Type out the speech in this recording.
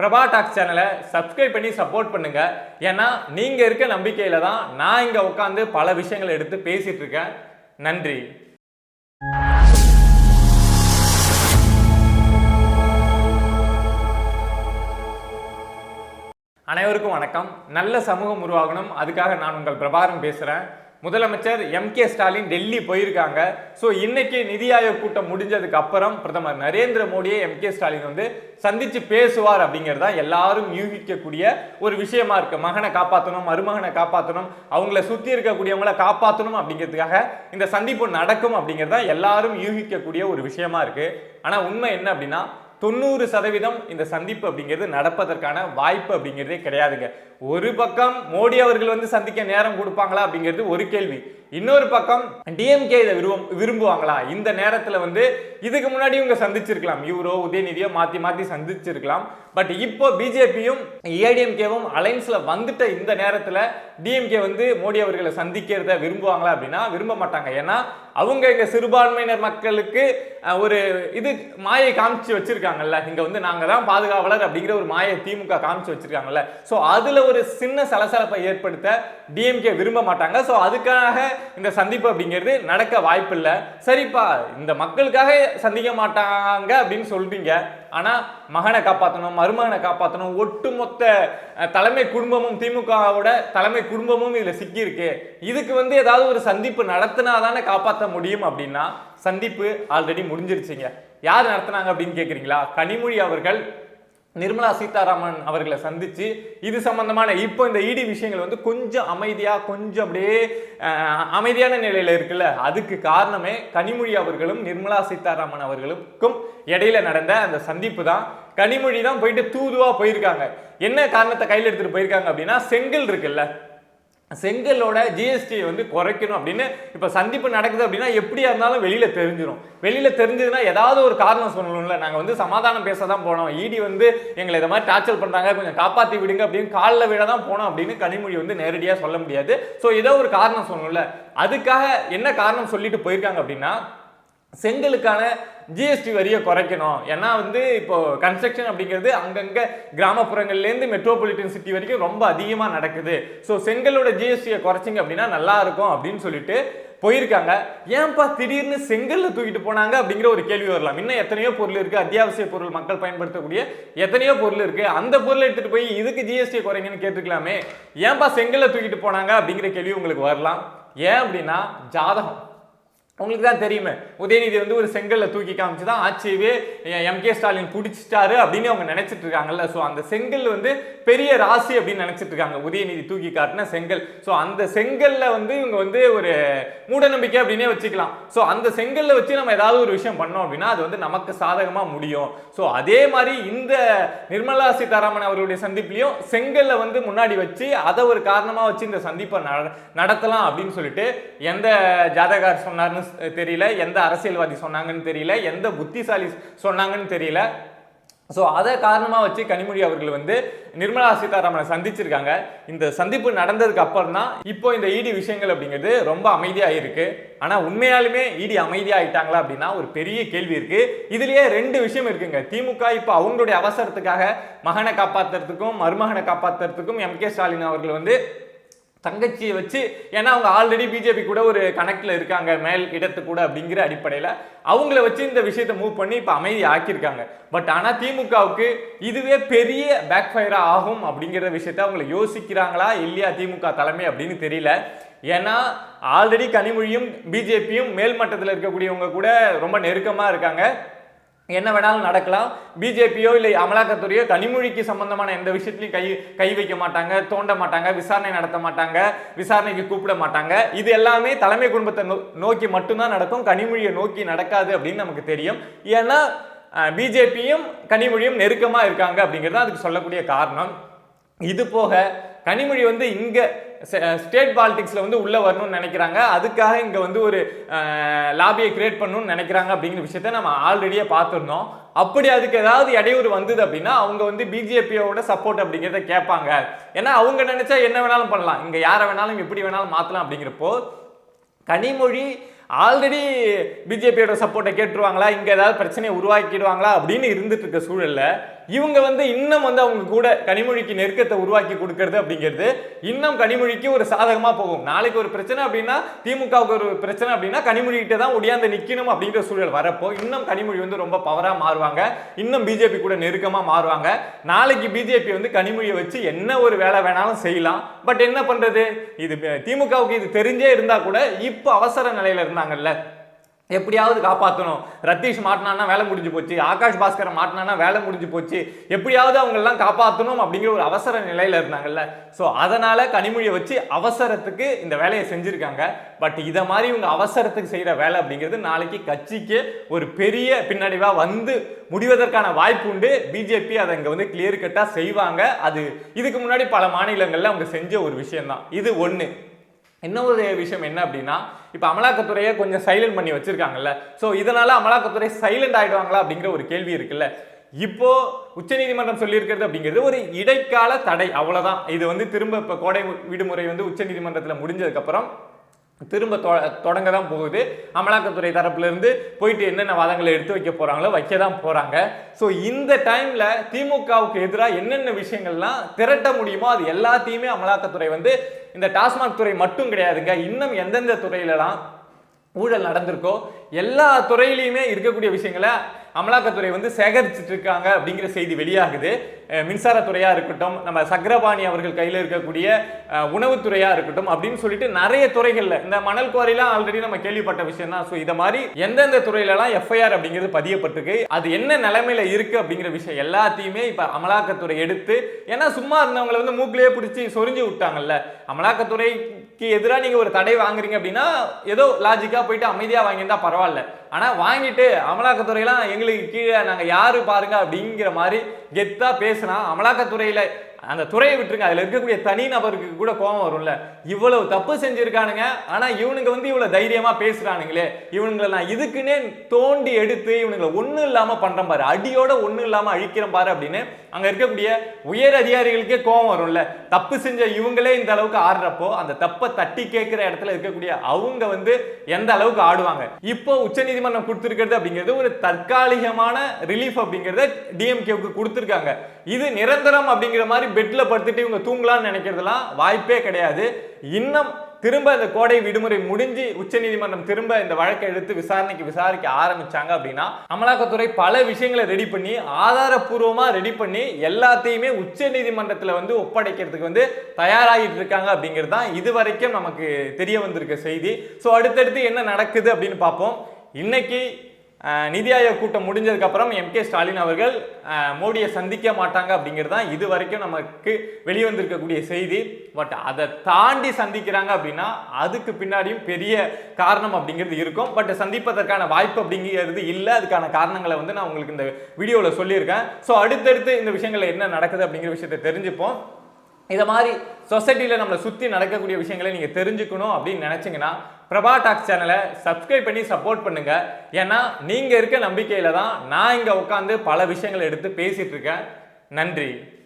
Prabha talks சேனலை subscribe பண்ணி support பண்ணுங்க. ஏன்னா நீங்க இருக்க நம்பிக்கையில தான் நான் இங்க உட்காந்து பல விஷயங்களை எடுத்து பேசிட்டு இருக்கேன். நன்றி. அனைவருக்கும் வணக்கம். நல்ல சமூகம் உருவாகணும். அதுக்காக நான் உங்கள் பிரபாகரன் பேசுகிறேன் முதலமைச்சர் எம் கே ஸ்டாலின் டெல்லி போயிருக்காங்க. ஸோ இன்னைக்கு நிதி ஆயோக் கூட்டம் முடிஞ்சதுக்கு அப்புறம் பிரதமர் நரேந்திர மோடியை எம் கே ஸ்டாலின் வந்து சந்திச்சு பேசுவார் அப்படிங்கிறது தான் எல்லாரும் யூகிக்கக்கூடிய ஒரு விஷயமா இருக்கு. மகனை காப்பாற்றணும் மருமகனை காப்பாற்றணும் அவங்கள சுற்றி இருக்கக்கூடியவங்கள காப்பாற்றணும் அப்படிங்கிறதுக்காக இந்த சந்திப்பு நடக்கும் அப்படிங்கிறது தான் எல்லாரும் யூகிக்கக்கூடிய ஒரு விஷயமா இருக்கு. ஆனால் உண்மை என்ன அப்படின்னா தொண்ணூறு சதவீதம் இந்த சந்திப்பு அப்படிங்கிறது நடப்பதற்கான வாய்ப்பு அப்படிங்கிறதே கிடையாதுங்க. ஒரு பக்கம் மோடி அவர்கள் வந்து சந்திக்க நேரம் கொடுப்பாங்களா அப்படிங்கிறது ஒரு கேள்வி. இன்னொரு பக்கம் டிஎம்கே இதை விரும்ப விரும்புவாங்களா? இந்த நேரத்தில் வந்து இதுக்கு முன்னாடி இவங்க சந்திச்சிருக்கலாம். இவரோ உதயநிதியோ மாற்றி மாற்றி சந்திச்சிருக்கலாம். பட் இப்போ பிஜேபியும் ஏடிஎம்கேவும் அலைன்ஸில் வந்துட்ட இந்த நேரத்தில் டிஎம்கே வந்து மோடி அவர்களை சந்திக்கிறத விரும்புவாங்களா அப்படின்னா விரும்ப மாட்டாங்க. ஏன்னா அவங்க இங்கே சிறுபான்மையினர் மக்களுக்கு ஒரு இது மாயை காமிச்சு வச்சுருக்காங்கல்ல. இங்கே வந்து நாங்கள் தான் பாதுகாவலர் அப்படிங்கிற ஒரு மாயை திமுக காமிச்சு வச்சுருக்காங்கல்ல. ஸோ அதில் ஒரு சின்ன சலசலப்பை ஏற்படுத்த டிஎம்கே விரும்ப மாட்டாங்க. ஸோ அதுக்காக இந்த சந்திப்பு அப்படிங்கிறது நடக்க வாய்ப்பில்லை. சரிப்பா இந்த மக்களுக்காக சந்திக்க மாட்டாங்க அப்படின்னு சொல்றீங்க. ஆனால் மகனை காப்பாற்றணும் மருமகனை காப்பாற்றணும் ஒட்டுமொத்த தலைமை குடும்பமும் திமுகவோட தலைமை குடும்பமும் இதில் சிக்கியிருக்கு. இதுக்கு வந்து ஏதாவது ஒரு சந்திப்பு நடத்தினா தானே காப்பாற்ற முடியும் அப்படின்னா சந்திப்பு ஆல்ரெடி முடிஞ்சிருச்சுங்க. யார் நடத்துனாங்க அப்படின்னு கேட்குறீங்களா கனிமொழி அவர்கள் நிர்மலா சீதாராமன் அவர்களை சந்தித்து இது சம்பந்தமான இப்போ இந்த இடி விஷயங்கள் வந்து கொஞ்சம் அமைதியாக கொஞ்சம் அப்படியே அமைதியான நிலையில் இருக்குல்ல? அதுக்கு காரணமே கனிமொழி அவர்களும் நிர்மலா சீதாராமன் அவர்களுக்கும் இடையில நடந்த அந்த சந்திப்பு தான். கனிமொழி தான் போயிட்டு தூதுவாக போயிருக்காங்க. என்ன காரணத்தை கையில் எடுத்துகிட்டு போயிருக்காங்க அப்படின்னா செங்கல் இருக்குல்ல? செங்கலோட ஜிஎஸ்டி வந்து குறைக்கணும் அப்படின்னு இப்போ சந்திப்பு நடக்குது அப்படின்னா எப்படியா இருந்தாலும் வெளியில் தெரிஞ்சிடும் வெளியில் தெரிஞ்சதுன்னா ஏதாவது ஒரு காரணம் சொல்லணும்ல. நாங்கள் வந்து சமாதானம் பேச தான் போனோம் இடி வந்து எங்களை இதை மாதிரி டார்ச்சர் பண்ணுறாங்க கொஞ்சம் காப்பாற்றி விடுங்க அப்படின்னு காலில் விட தான் போனோம் அப்படின்னு கனிமொழி வந்து நேரடியாக சொல்ல முடியாது. ஸோ ஏதோ ஒரு காரணம் சொல்லணும்ல. அதுக்காக என்ன காரணம் சொல்லிட்டு போயிருக்காங்க அப்படின்னா செங்கலுக்கான ஜிஎஸ்டி வரியை குறைக்கணும். ஏன்னா வந்து இப்போ கன்ஸ்ட்ரக்ஷன் அப்படிங்கிறது அங்கங்கே கிராமப்புறங்கள்லேருந்து மெட்ரோபாலிட்டன் சிட்டி வரைக்கும் ரொம்ப அதிகமாக நடக்குது. ஸோ செங்கலோட ஜிஎஸ்டியை குறைச்சிங்க அப்படின்னா நல்லா இருக்கும் அப்படின்னு சொல்லிட்டு போயிருக்காங்க. ஏன்பா திடீர்னு செங்கல்ல தூக்கிட்டு போனாங்க அப்படிங்கிற ஒரு கேள்வி வரலாம். இன்னும் எத்தனையோ பொருள் இருக்கு. அத்தியாவசிய பொருள் மக்கள் பயன்படுத்தக்கூடிய எத்தனையோ பொருள் இருக்கு. அந்த பொருளை எடுத்துட்டு போய் இதுக்கு ஜிஎஸ்டி குறைங்கன்னு கேட்டுக்கலாமே ஏன்பா செங்கல்ல தூக்கிட்டு போனாங்க அப்படிங்கிற கேள்வி உங்களுக்கு வரலாம். ஏன் அப்படின்னா ஜாதகம். உங்களுக்கு தான் தெரியுமே. உதயநிதி வந்து ஒரு செங்கல்ல தூக்கி காமிச்சு தான் ஆட்சியவே எம் கே ஸ்டாலின் பிடிச்சிட்டாரு அப்படின்னு அவங்க நினைச்சிட்டு இருக்காங்கல்ல. ஸோ அந்த செங்கல் வந்து பெரிய ராசி அப்படின்னு நினைச்சிட்டு இருக்காங்க. உதயநிதி தூக்கி காட்டின செங்கல். ஸோ அந்த செங்கல்ல வந்து இவங்க வந்து ஒரு மூடநம்பிக்கை அப்படின்னே வச்சுக்கலாம். ஸோ அந்த செங்கல்ல வச்சு நம்ம ஏதாவது ஒரு விஷயம் பண்ணோம் அப்படின்னா அது வந்து நமக்கு சாதகமா முடியும். ஸோ அதே மாதிரி இந்த நிர்மலா சீதாராமன் அவருடைய சந்திப்புலையும் செங்கல்ல வந்து முன்னாடி வச்சு அதை ஒரு காரணமா வச்சு இந்த சந்திப்பை நட- நடத்தலாம் அப்படின்னு சொல்லிட்டு எந்த ஜாதகார் சொன்னார்னு தெரியல. எந்த அரசியல்வாதி சொன்னாங்கன்னு தெரியல. எந்த புத்திசாலி சொன்னாங்கன்னு தெரியல. ஸோ அதை காரணமாக வச்சு கனிமொழி அவர்கள் வந்து நிர்மலா சீதாராமனை சந்திச்சிருக்காங்க. இந்த சந்திப்பு நடந்ததுக்கு அப்புறம் தான் இப்போ இந்த இடி விஷயங்கள் அப்படிங்கிறது ரொம்ப அமைதியாக இருக்குது ஆனால் உண்மையாலுமே இடி அமைதியாயிட்டாங்களா அப்படின்னா ஒரு பெரிய கேள்வி இருக்கு. இதுலயே ரெண்டு விஷயம் இருக்குங்க. திமுக இப்போ அவங்களுடைய அவசரத்துக்காக மகனை காப்பாத்துறதுக்கும் மருமகனை காப்பாத்துறதுக்கும் எம் கே ஸ்டாலின் அவர்கள் வந்து தங்கச்சியை வச்சு ஏன்னா அவங்க ஆல்ரெடி பிஜேபி கூட ஒரு கணக்கில் இருக்காங்க மேல் இடத்து கூட அப்படிங்கிற அடிப்படையில் அவங்கள வச்சு இந்த விஷயத்தை மூவ் பண்ணி இப்போ அமைதி ஆக்கியிருக்காங்க. பட் ஆனால் திமுகவுக்கு இதுவே பெரிய பேக் ஃபயராக ஆகும் அப்படிங்கிற விஷயத்த அவங்கள யோசிக்கிறாங்களா இல்லையா திமுக தலைமை அப்படின்னு தெரியல. ஏன்னா ஆல்ரெடி கனிமொழியும் பிஜேபியும் மேல் மட்டத்தில் இருக்கக்கூடியவங்க கூட ரொம்ப நெருக்கமாக இருக்காங்க. என்ன வேணாலும் நடக்கலாம். பிஜேபியோ இல்லை அமலாக்கத்துறையோ கனிமொழிக்கு சம்பந்தமான எந்த விஷயத்திலையும் கை கை வைக்க மாட்டாங்க தோண்ட மாட்டாங்க விசாரணை நடத்த மாட்டாங்க விசாரணைக்கு கூப்பிட மாட்டாங்க. இது எல்லாமே தலைமை குடும்பத்தை நோ- நோக்கி மட்டும்தான் நடக்கும். கனிமொழியை நோக்கி நடக்காது அப்படின்னு நமக்கு தெரியும். ஏன்னா பிஜேபியும் கனிமொழியும் நெருக்கமாக இருக்காங்க அப்படிங்கிறது தான் அதுக்கு சொல்லக்கூடிய காரணம். இது போக கனிமொழி வந்து இங்கே ஸ்டேட் பாலிடிக்ஸில் வந்து உள்ளே வரணும்னு நினைக்கிறாங்க. அதுக்காக இங்கே வந்து ஒரு லாபியை கிரியேட் பண்ணணும்னு நினைக்கிறாங்க அப்படிங்கிற விஷயத்த நம்ம ஆல்ரெடியே பார்த்துருந்தோம். அப்படி அதுக்கு ஏதாவது இடையூறு வந்தது அப்படின்னா அவங்க வந்து பிஜேபியோட சப்போர்ட் அப்படிங்கிறத கேட்பாங்க. ஏன்னா அவங்க நினச்சா என்ன வேணாலும் பண்ணலாம். இங்கே யாரை வேணாலும் எப்படி வேணாலும் மாற்றலாம் அப்படிங்கிறப்போ கனிமொழி ஆல்ரெடி பிஜேபியோட சப்போர்ட்டை கேட்டுருவாங்களா? இங்கே ஏதாவது பிரச்சனையை உருவாக்கிடுவாங்களா? அப்படின்னு இருந்துட்டு இருக்க சூழலில் இவங்க வந்து இன்னும் வந்து அவங்க கூட கனிமொழிக்கு நெருக்கத்தை உருவாக்கி கொடுக்கறது அப்படிங்கிறது இன்னும் கனிமொழிக்கு ஒரு சாதகமாக போகும். நாளைக்கு ஒரு பிரச்சனை அப்படின்னா திமுகவுக்கு ஒரு பிரச்சனை அப்படின்னா கனிமொழி கிட்ட தான் ஒடியாந்து நிற்கணும் அப்படிங்கிற சூழல் வரப்போ இன்னும் கனிமொழி வந்து ரொம்ப பவராக மாறுவாங்க. இன்னும் பிஜேபி கூட நெருக்கமாக மாறுவாங்க. நாளைக்கு பிஜேபி வந்து கனிமொழியை வச்சு என்ன ஒரு வேலை வேணாலும் செய்யலாம். பட் என்ன பண்ணுறது இது திமுகவுக்கு இது தெரிஞ்சே இருந்தால் கூட இப்போ அவசர நிலையில் இருந்தாங்கல்ல. எப்படியாவது காப்பாற்றணும் ரத்தீஷ் மாட்டினானா வேலை முடிஞ்சு போச்சு. ஆகாஷ் பாஸ்கரை மாட்டினானா வேலை முடிஞ்சு போச்சு. எப்படியாவது அவங்களெல்லாம் காப்பாற்றணும் அப்படிங்கிற ஒரு அவசர நிலையில் இருந்தாங்கல்ல. ஸோ அதனால் கனிமொழியை வச்சு அவசரத்துக்கு இந்த வேலையை செஞ்சுருக்காங்க. பட் இதை மாதிரி இவங்க அவசரத்துக்கு செய்கிற வேலை அப்படிங்கிறது நாளைக்கு கட்சிக்கு ஒரு பெரிய பின்னடைவாக வந்து முடிவதற்கான வாய்ப்பு உண்டு. பிஜேபி அதை இங்கே வந்து கிளியர் கட்டாக செய்வாங்க. அது இதுக்கு முன்னாடி பல மாநிலங்களில் அவங்க செஞ்ச ஒரு விஷயம்தான். இது ஒன்று இன்னொரு விஷயம் என்ன அப்படின்னா இப்போ அமலாக்கத்துறையை கொஞ்சம் சைலண்ட் பண்ணி வச்சுருக்காங்கல்ல. ஸோ இதனால் அமலாக்கத்துறை சைலண்ட் ஆகிடுவாங்களா அப்படிங்கிற ஒரு கேள்வி இருக்குல்ல. இப்போ உச்சநீதிமன்றம் சொல்லியிருக்கிறது அப்படிங்கிறது ஒரு இடைக்கால தடை அவ்வளோதான் இது வந்து திரும்ப இப்போ கோடை விடுமுறை வந்து உச்சநீதிமன்றத்தில் முடிஞ்சதுக்கப்புறம் திரும்ப தொ- தொடங்க தான் போகுது. அமலாக்கத்துறை தரப்புலேருந்து போயிட்டு என்னென்ன வாதங்களை எடுத்து வைக்க போகிறாங்களோ வைக்க தான் போகிறாங்க ஸோ இந்த டைமில் திமுகவுக்கு எதிராக என்னென்ன விஷயங்கள்லாம் திரட்ட முடியுமோ அது எல்லாத்தையுமே அமலாக்கத்துறை வந்து இந்த டாஸ்மாக் துறை மட்டும் கிடையாதுங்க. இன்னும் எந்தெந்த துறையிலலாம் ஊழல் நடந்திருக்கோ எல்லா துறையிலையுமே இருக்கக்கூடிய விஷயங்களை அமலாக்கத்துறை வந்து சேகரிச்சுட்டு இருக்காங்க அப்படிங்கிற செய்தி வெளியாகுது. மின்சாரத்துறையாக இருக்கட்டும் நம்ம சக்கரபாணி அவர்கள் கையில் இருக்கக்கூடிய உணவுத்துறையாக இருக்கட்டும் அப்படின்னு சொல்லிட்டு நிறைய துறைகளில் இந்த மணல் குவாரிலாம் ஆல்ரெடி நம்ம கேள்விப்பட்ட விஷயம் தான். ஸோ இதை மாதிரி எந்தெந்த துறையிலலாம் எஃப்ஐஆர் அப்படிங்கிறது பதியப்பட்டிருக்கு அது என்ன நிலைமையில இருக்கு அப்படிங்கிற விஷயம் எல்லாத்தையுமே இப்போ அமலாக்கத்துறை எடுத்து ஏன்னா சும்மா இருந்தவங்களை வந்து மூக்கிலேயே பிடிச்சி சொரிஞ்சு விட்டாங்கல்ல. அமலாக்கத்துறை எதிராக நீங்கள் ஒரு தடை வாங்குறீங்க அப்படின்னா ஏதோ லாஜிக்காக போயிட்டு அமைதியாக வாங்கியிருந்தா பரவாயில்ல. ஆனால் வாங்கிட்டு அமலாக்கத்துறையெல்லாம் எங்களுக்கு கீழே நாங்கள் யார் பாருங்க அப்படிங்கிற மாதிரி கெத்தாக பேசினா அமலாக்கத்துறையில் அந்த துறையை விட்டுருங்க. அதில் இருக்கக்கூடிய தனி நபருக்கு கூட கோபம் வரும்ல. இவ்வளவு தப்பு செஞ்சுருக்கானுங்க. ஆனால் இவனுங்க வந்து இவ்வளோ தைரியமாக பேசுகிறானுங்களே இவனுங்களை நான் இதுக்குன்னே தோண்டி எடுத்து இவனுங்களை ஒன்றும் இல்லாமல் பண்ணுறேன் பாரு. அடியோட ஒன்றும் இல்லாமல் அழிக்கிறேன் பாரு அப்படின்னு அங்கே இருக்கக்கூடிய உயர் அதிகாரிகளுக்கே கோபம் வரும்ல. தப்பு செஞ்ச இவங்களே இந்த அளவுக்கு ஆடுறப்போ அந்த தப்பை தட்டி கேட்குற இடத்துல இருக்கக்கூடிய அவங்க வந்து எந்த அளவுக்கு ஆடுவாங்க? இப்போ உச்சநீதிமன்றம் கொடுத்துருக்கிறது அப்படிங்கிறது ஒரு தற்காலிகமான ரிலீஃப் அப்படிங்கிறத டிஎம்கேவுக்கு கொடுத்துருக்காங்க. இது நிரந்தரம் அப்படிங்கிற மாதிரி பெட்டில் படுத்துட்டு இவங்க தூங்கலாம்னு நினைக்கிறதுலாம் வாய்ப்பே கிடையாது. இன்னும் திரும்ப இந்த கோடை விடுமுறை முடிஞ்சு உச்சநீதிமன்றம் திரும்ப இந்த வழக்கை எடுத்து விசாரணைக்கு விசாரிக்க ஆரம்பிச்சாங்க அப்படின்னா அமலாக்கத்துறை பல விஷயங்களை ரெடி பண்ணி ஆதாரப்பூர்வமாக ரெடி பண்ணி எல்லாத்தையுமே உச்சநீதிமன்றத்தில் வந்து ஒப்படைக்கிறதுக்கு வந்து தயாராகிட்டு இருக்காங்க அப்படிங்கிறது தான் இது வரைக்கும் நமக்கு தெரிய வந்திருக்க செய்தி. ஸோ அடுத்தடுத்து என்ன நடக்குது அப்படின்னு பார்ப்போம். இன்னைக்கு நிதி ஆயோக் கூட்டம் முடிஞ்சதுக்கப்புறம் எம் கே ஸ்டாலின் அவர்கள் மோடியை சந்திக்க மாட்டாங்க அப்படிங்கிறது தான் இது வரைக்கும் நமக்கு வெளிவந்திருக்கக்கூடிய செய்தி. பட் அதை தாண்டி சந்திக்கிறாங்க அப்படின்னா அதுக்கு பின்னாடியும் பெரிய காரணம் அப்படிங்கிறது இருக்கும். பட் சந்திப்பதற்கான வாய்ப்பு அப்படிங்கிறது இல்லை. அதுக்கான காரணங்களை வந்து நான் உங்களுக்கு இந்த வீடியோவில் சொல்லியிருக்கேன். ஸோ அடுத்தடுத்து இந்த விஷயங்கள் என்ன நடக்குது அப்படிங்கிற விஷயத்தை தெரிஞ்சுப்போம். இதை மாதிரி சொசைட்டியில் நம்மளை சுற்றி நடக்கக்கூடிய விஷயங்களை நீங்கள் தெரிஞ்சுக்கணும் அப்படின்னு நினச்சிங்கன்னா பிரபா டாக்ஸ் சேனலை சப்ஸ்கிரைப் பண்ணி சப்போர்ட் பண்ணுங்க. ஏன்னா நீங்கள் இருக்க நம்பிக்கையில் தான் நான் இங்கே உட்காந்து பல விஷயங்களை எடுத்து பேசிட்டு இருக்கேன். நன்றி.